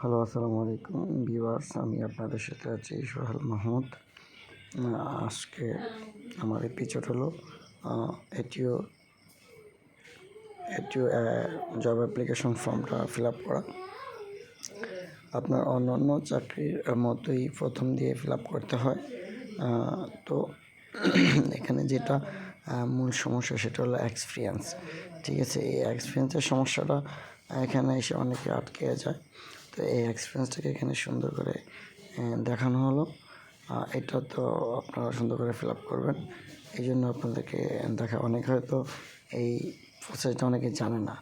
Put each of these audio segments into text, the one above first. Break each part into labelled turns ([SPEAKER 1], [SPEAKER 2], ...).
[SPEAKER 1] Hello, আসসালামু আলাইকুম viewers, আমি আপনাদের সাথে আছি সোহেল মাহমুদ। আজকে আমার এপিসোড হলো এটিও এটিও জব অ্যাপ্লিকেশন ফর্মটা ফিল আপ করা। আপনার অন্যান্য চাকরির মতোই প্রথম দিয়ে ফিল আপ করতে হয়। তো এখানে যেটা মূল সমস্যা সেটা হলো এক্সপিরিয়েন্স ঠিক আছে, এই এক্সপিরিয়েন্সের সমস্যাটা এখানে এসে অনেকে আটকে যায়। তো এই এক্সপিরিয়েন্সটাকে এখানে সুন্দর করে দেখানো হলো। এটা তো আপনারা সুন্দর করে ফিল আপ করবেন। এই জন্য আপনাদেরকে দেখা অনেক হয়তো এই প্রসেসটা অনেকে জানে না।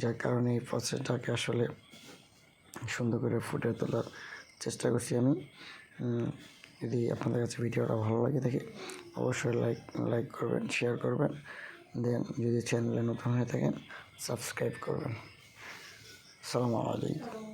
[SPEAKER 1] যার কারণে এই প্রসেসটাকে আসলে সুন্দর করে ফুটে তোলার চেষ্টা করছি আমি। যদি আপনাদের কাছে ভিডিওটা ভালো লাগে দেখে অবশ্যই লাইক লাইক করবেন শেয়ার করবেন। দেন যদি চ্যানেলে নতুন হয়ে থাকেন সাবস্ক্রাইব করবেন। সালামু আলাইকুম।